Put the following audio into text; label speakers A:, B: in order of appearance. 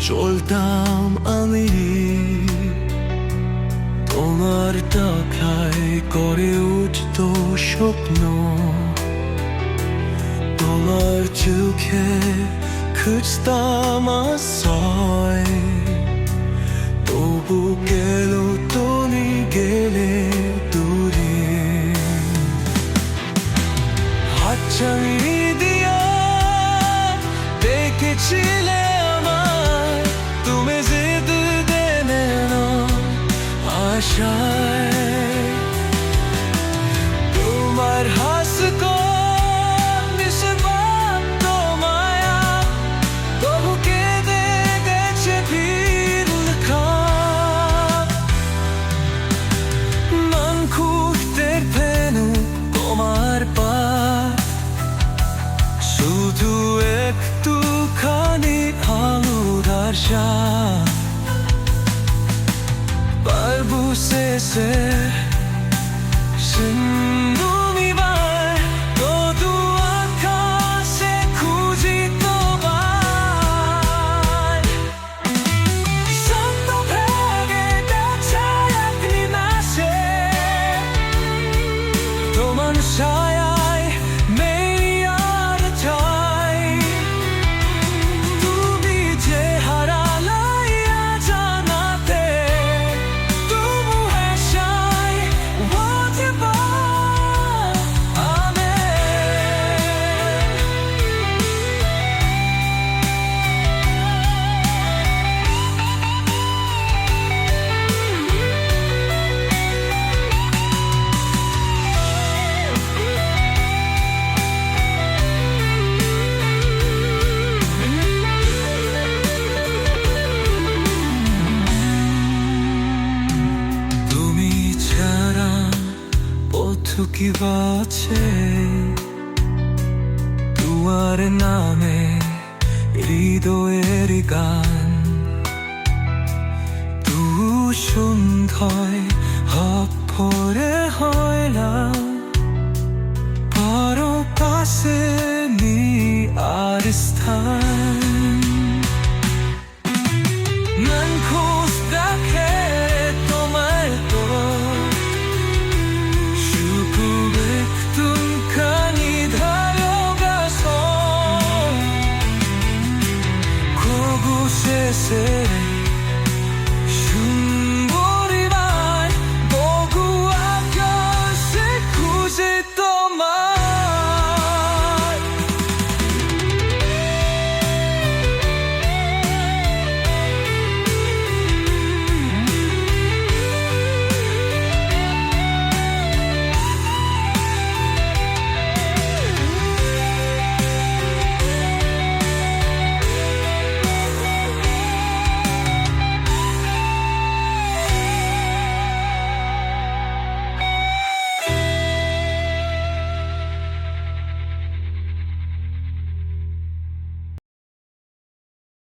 A: চলতাম আমি। তোমার টাকায় করে উঠত স্বপ্ন। তোমার চোখে খুঁজতাম আশ্রয়। তবু গেল তুমি গেলে দূরে। হাতছানি দিয়া দেখেছিলে আমার তুমি জিদ দেনে না আশায় আশা। পারব শেষে। পথ কি বাছে? তোমার নামে হৃদয়ের গান। তু সন্ধ্যায় হয় হয়লা city.